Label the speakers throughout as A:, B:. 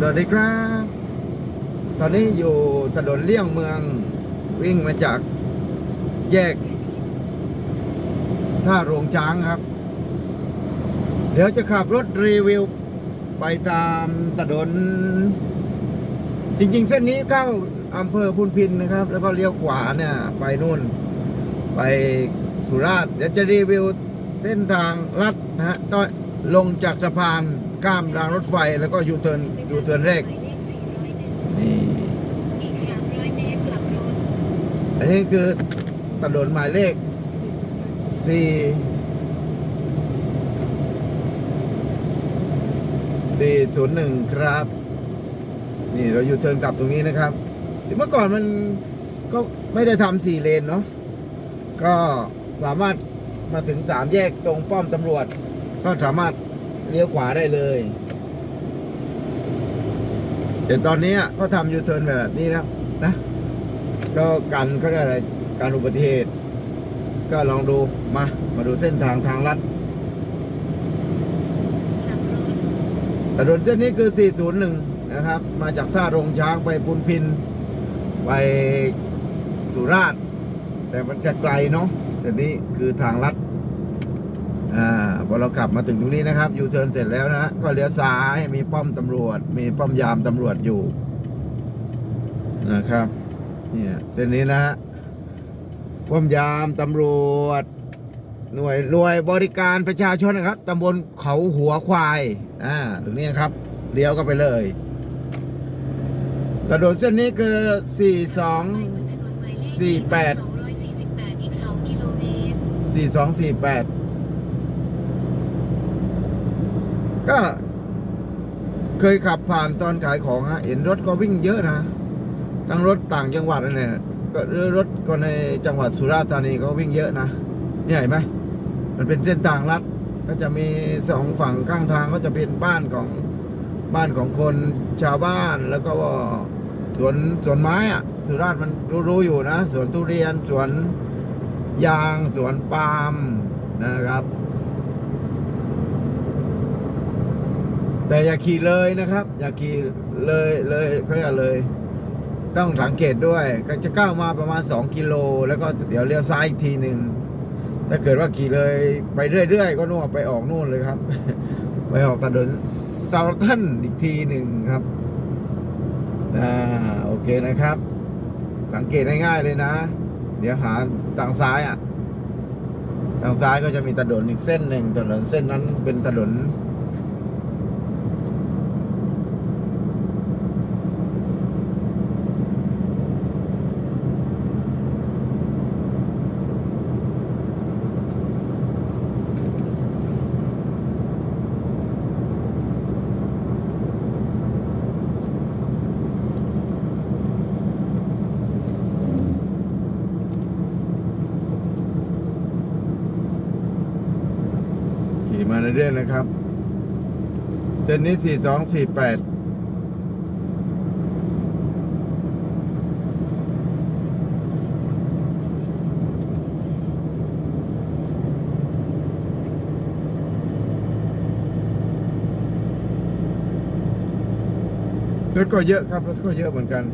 A: สวัสดีครับ ตอนนี้อยู่ถนนเลี่ยงเมืองวิ่งมาจากแยก ท่าโรงช้างครับ เดี๋ยวจะขับรถรีวิว ไปตามถนน จริงๆ เส้นนี้เข้าอำเภอพุนพินนะครับ แล้วก็เลี้ยวขวาเนี่ย ไปนู่น ไปสุราษฎร์เดี๋ยวจะรีวิวเส้นทางลัดนะฮะต้อยลงจากสะพาน ข้ามรางรถไฟแล้วก็ยูเทิร์นยูเทิร์นแรกนี่
B: อีก300เมตรกลับรถ
A: อันนี้คือถนนหมายเลขสี่สี่ศูนย์หนึ่งครับ นี่เราอยู่เทิร์นกลับตรงนี้นะครับเมื่อก่อนมันก็ไม่ได้ทำสี่เลนเนาะก็สามารถมาถึงสามแยกตรงป้อมตำรวจ ก็สามารถ เลี้ยวขวาได้เลยแต่ตอนนี้ก็ทำยูเทิร์นแบบนี้แล้วนะ ก็กันเขาเรียกอะไรการอุบัติเหตุ ก็ลองดูมา มาดูเส้นทางทางลัด
B: ถ
A: นนเส้นนี้คือ 401 นะครับ มาจากท่าโรงช้างไปพุนพิน ไปสุราษฎร์แต่มันจะไกลเนาะแต่นี่คือทางลัด อ่าพอเรากลับมาถึงตรงนี้นะครับยูเทิร์นเสร็จแล้วนะก็เลี้ยวซ้ายมีป้อมตำรวจ มีป้อมยามตำรวจอยู่นะครับเนี่ยเส้นนี้นะฮะป้อมยามตำรวจ หน่วยหน่วยบริการประชาชนนะครับตำบลเขาหัวควายอ่าตรงนี้ครับเลี้ยวก็ไปเลยถนนเส้นนี้คือ 42
B: ไปบนถนนหมายเลข
A: สี่แปด
B: 248อีก2กิโลเมตร
A: 4248 ก็เคยขับผ่านตอนขายของฮะเห็นรถก็วิ่งเยอะนะทั้งรถต่างจังหวัดนั่นแหละก็รถก็ในจังหวัดสุราษฎร์ธานีก็วิ่งเยอะนะเนี่ยเห็นไหมมันเป็นเส้นทางลัดก็จะมีสองฝั่งข้างทางก็จะเป็นบ้านของบ้านของคนชาวบ้านแล้วก็สวนสวนไม้อะสุราษฎร์มันรู้ๆอยู่นะสวนทุเรียนสวนยางสวนปาล์มนะครับ แต่อย่าขี่เลยนะครับ อย่าขี่เลยเลยเขาเรียกเลย ต้องสังเกตด้วยก็จะก้าวมาประมาณ 2 กิโล แล้วก็เดี๋ยวเลี้ยวซ้ายอีกทีหนึ่งถ้าเกิดว่าขี่เลยไปเรื่อยๆ ก็นู่นไปออกนู่นเลยครับ ไปออกถนนเซาทันอีกทีหนึ่งครับอ่าโอเคนะครับ สังเกตง่ายๆเลยนะ เดี๋ยวหาทางซ้ายอะ ทางซ้ายก็จะมีถนนอีกเส้นหนึ่งถนนเส้นนั้นเป็นถนน เรื่อยนะครับ เส้นนี้สี่สองสี่แปดรถก็เยอะครับรถก็เยอะเหมือนกัน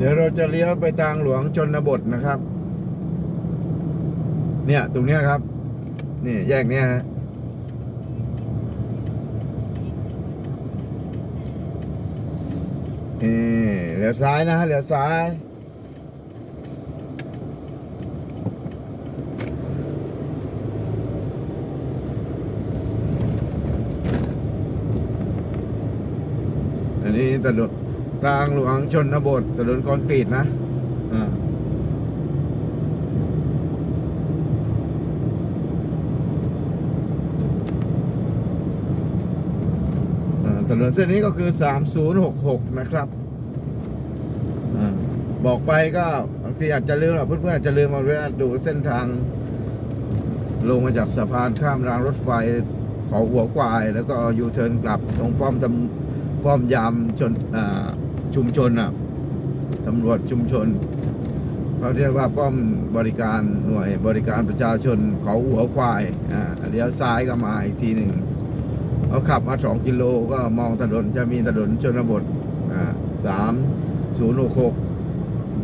A: เดี๋ยวเราจะเลี้ยวไปทางหลวงชนบทนะครับ เนี่ยตรงเนี้ยครับ นี่แยกเนี้ยฮะนี่เลี้ยวซ้ายนะฮะเลี้ยวซ้ายอันนี้ถนน ทางหลวงชนบทถนนคอนกรีตนะอ่าถนนเส้นนี้ก็คือ 3066 นะครับอาบอกไปก็บางทีอาจจะลืมหรอกเพื่อนๆอาจจะลืมเอาเวลาดูเส้นทาง ลงมาจากสะพานข้ามรางรถไฟเขาหัวควาย แล้วก็ยูเทิร์นกลับตรงป้อมตำป้อมยามชนอ่า ชุมชนอะตำรวจชุมชนเขาเรียกว่าป้อมบริการหน่วยบริการประชาชนเขาหัวควายอ่าเลี้ยวซ้ายก็มาอีกทีหนึ่งเขาขับมาสองกิโลก็มองถนนจะมีถนนชนบทอ่าสามศูนย์หกหก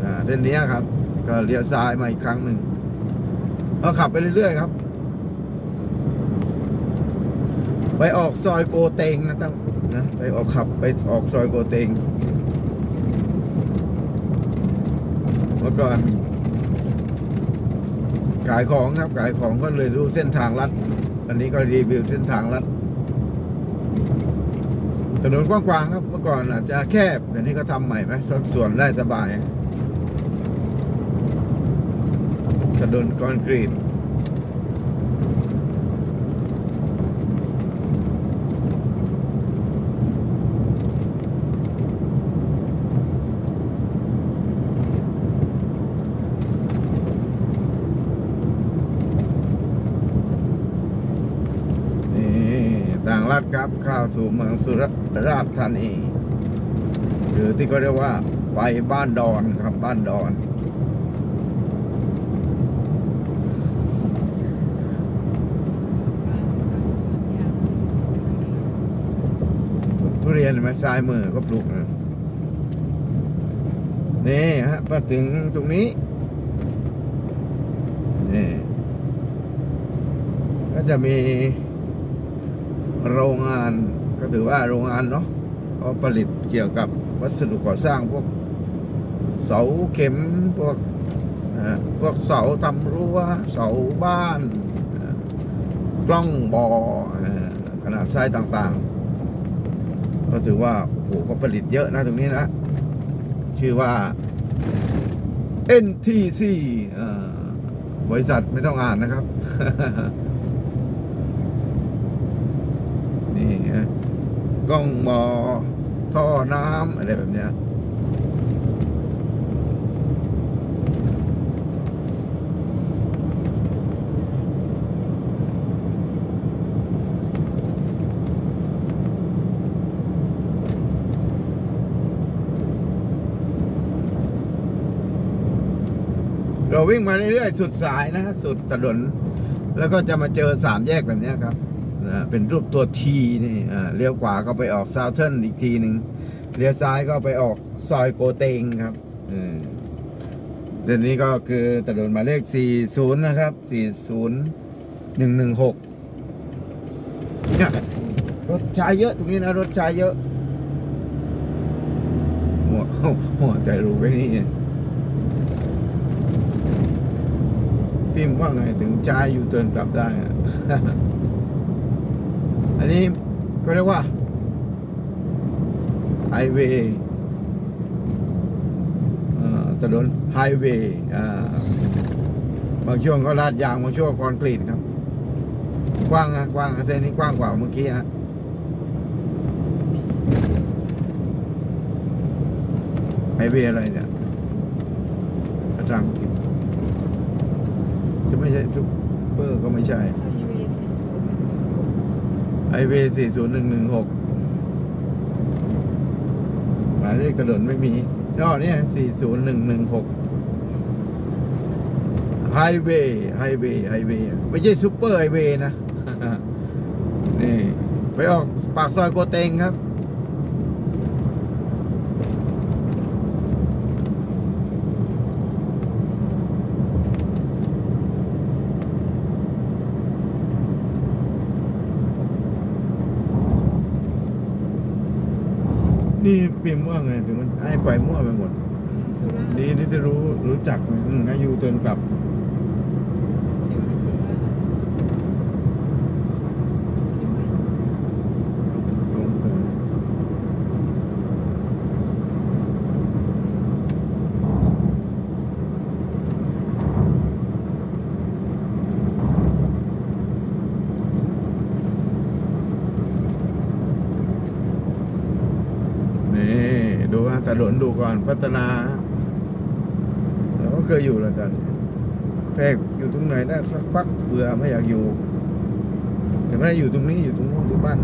A: อ่าเส้นนี้ครับ ก็เลี้ยวซ้ายมาอีกครั้งหนึ่งเขาขับไปเรื่อยๆครับ ไปออกซอยโกเตงนะตั้งนะไปออกขับไปออกซอยโกเตง เมื่อ ก่อน ขายของครับ ขายของก็เลยรู้เส้นทางลัดอันนี้ก็รีวิวเส้นทางลัดถนนกว้างๆครับเมื่อก่อนอาจจะแคบเดี๋ยวนี้ก็ทำใหม่ไหมสัดส่วนได้สบายถนนคอนกรีต นี่ ต่างรัฐครับเข้าสู่เมืองสุราษฎร์ธานี หรือที่เขาเรียกว่าไปบ้านดอนครับบ้านดอน ทุเรียนเห็นไหมซ้ายมือก็ปลูกนะนี่ฮะมาถึงตรงนี้นี่ก็จะมี โรงงานก็ถือว่าโรงงานเนาะเขาผลิตเกี่ยวกับวัสดุก่อสร้างพวกเสาเข็มพวกเอ่อพวกเสาทำรั้วเสาบ้านกล้องบ่อขนาดไซส์ต่างๆ ก็ถือว่าโหเขาผลิตเยอะนะตรงนี้นะ ชื่อว่า NTC บริษัทไม่ต้องอ่านนะครับ นี่ไง กล้องมอ ท่อน้ำอะไรแบบเนี้ยเราวิ่งมาเรื่อยๆ สุดสายนะฮะสุดถนน แล้วก็จะมาเจอสามแยกแบบเนี้ยครับ นะเป็นรูปตัวทีนี่เลี้ยวขวาก็ไปออกซาวเทิร์นอีกทีหนึ่งเลี้ยวซ้ายก็ไปออกซอยโกเตงครับเดี๋ยวนี้ก็คือถนนหมายเลข 40 นะครับ 40 116เนี่ยรถใช้เยอะตรงนี้นะ รถใช้เยอะ หัวหัวใจรู้ไว้นี่พิมพ์ว่าไงถึงใจายอยู่เตินกลับได้ อันนี้ก็เรียกว่าไฮเวย์ถนนไฮเวย์บางช่วงก็ลาดยางบางช่วงคอนกรีตครับ กว้างนะกว้างเส้นนี้กว้างกว่าเมื่อกี้ฮะไฮเวย์อะไรเนี่ยภาษาอังกฤษจะไม่ใช่ซุปเปอร์ก็ไม่ใช่ ไอเวย์หนึ่งหนึ่งหกหมายเลขถนนไม่มีย่อเนี่ยสี่ศูนย์หนึ่งหนึ่งหกไฮเวย์ไฮเวย์ไฮเวย์ไม่ใช่ซุปเปอร์ไฮเวย์นะ นี่ ไปออกปากซอยโกเตงครับ นี่พิมพ์ว่าไงถึงมันให้ไปมั่วไปหมด ดีนี่จะรู้รู้จักอืมอายุจนกลับ สงสัยนี่ดูว่า ถนนดูก่อนพัฒนาเราก็เคยอยู่แล้วกันแพกอยู่ตรงไหนได้สักพักเบื่อไม่อยากอยู่แต่ไม่ได้อยู่ตรงนี้อยู่ตรงนู้นที่บ้าน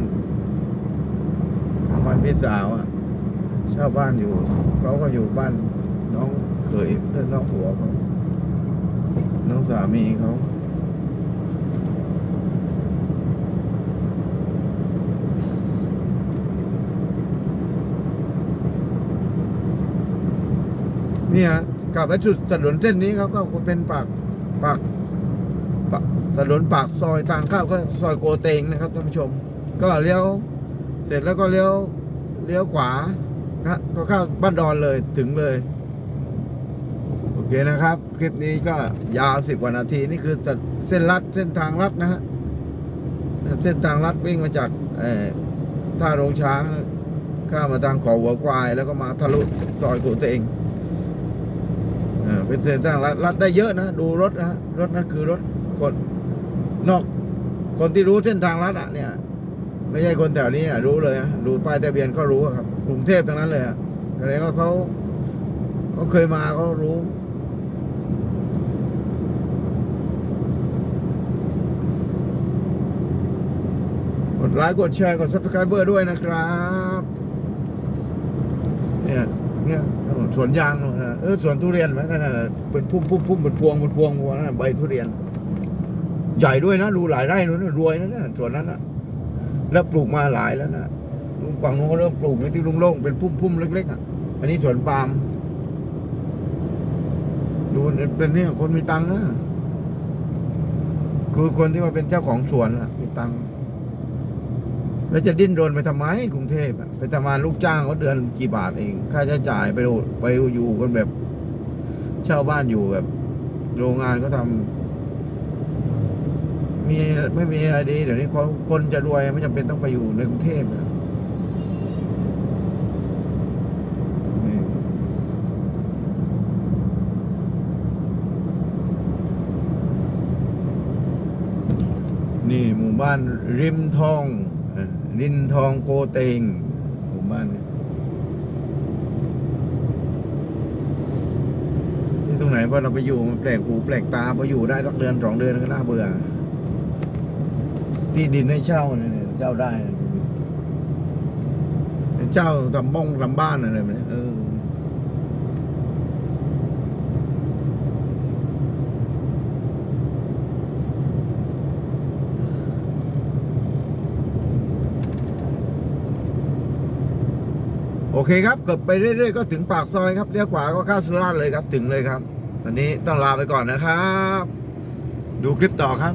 A: ของบ้านพี่สาวอะเช่าบ้านอยู่เขาก็อยู่บ้านน้องเขยเพื่อนน้องหัวเขาน้องสามีเขา นี่ยกลับไปจุดถนนเส้นนี้เขาก็เป็นปากปากถนนปากซอยทางเข้าก็ซอยโกเตงนะครับท่านผู้ชม ก็เลี้ยวเสร็จแล้วก็เลี้ยวเลี้ยวขวานะก็เข้าบ้านดอนเลยถึงเลย โอเคนะครับ คลิปนี้ก็ยาวสิบกว่านาทีนี่คือเส้นลัดเส้นทางลัดนะฮะเส้นทางลัดวิ่งมาจากท่าโรงช้างข้ามมาทางขอหัวควาย แล้วก็มาทะลุซอยโกเตง เออเป็นเส้นทางลัดลัดได้เยอะนะ ดูรถนะรถนั่นคือรถคนนอก คนที่รู้เส้นทางลัดอะเนี่ย ไม่ใช่คนแถวนี้อะรู้เลยฮะดูป้ายทะเบียนก็รู้ครับกรุงเทพทั้งนั้นเลยอะแสดงว่าเขาเขาเคยมาเขารู้กดไลค์กดแชร์กด subscriber ด้วยนะครับ เนี่ยเนี่ยสวนยางนู่นนะ เออสวนทุเรียนไหมนั่นน่ะเป็นพุ่มพุ่มพุ่มเป็นพวงเป็นพวงพวงนั่นนะใบทุเรียน ใหญ่ด้วยนะดูหลายไร่นู้นนะรวยนะเนี่ยสวนนั้นนะแล้วปลูกมาหลายแล้วนะลุงฝั่งนู้นเขาเริ่มปลูกในที่ลุงโล่งเป็นพุ่มพุ่มเล็กๆอะอันนี้สวนปาล์มดูเป็นเนี่ยคนมีตังค์นะคือคนที่มาเป็นเจ้าของสวนอะมีตังค์ แล้วจะดิ้นรนไปทำไมกรุงเทพอะไปทำงานลูกจ้างเขาเดือนกี่บาทเอง ค่าใช้จ่ายไปไปอยู่กันแบบเช่าบ้านอยู่แบบ โรงงานก็ทำมีไม่มีอะไรดี เดี๋ยวนี้คนคนจะรวยไม่จำเป็นต้องไปอยู่ในกรุงเทพอะนี่หมู่บ้านริมทอง ดินทองโกเตงหมู่บ้านเนี่ยที่ตรงไหนพอเราไปอยู่มันแปลกหูแปลกตาพออยู่ได้สักเดือนสองเดือนก็น่าเบื่อ ที่ดินให้เช่าเนี่ยเช่าได้เช่าทำบ้องทำบ้านอะไรแบบนี้เออ โอ เคครับเกิดไปเรื่อยๆก็ถึงปากซอยครับเลี้ยวขวาก็เข้าสุราษฎร์เลยครับถึงเลยครับ วันนี้ต้องลาไปก่อนนะครับ ดูคลิปต่อครับ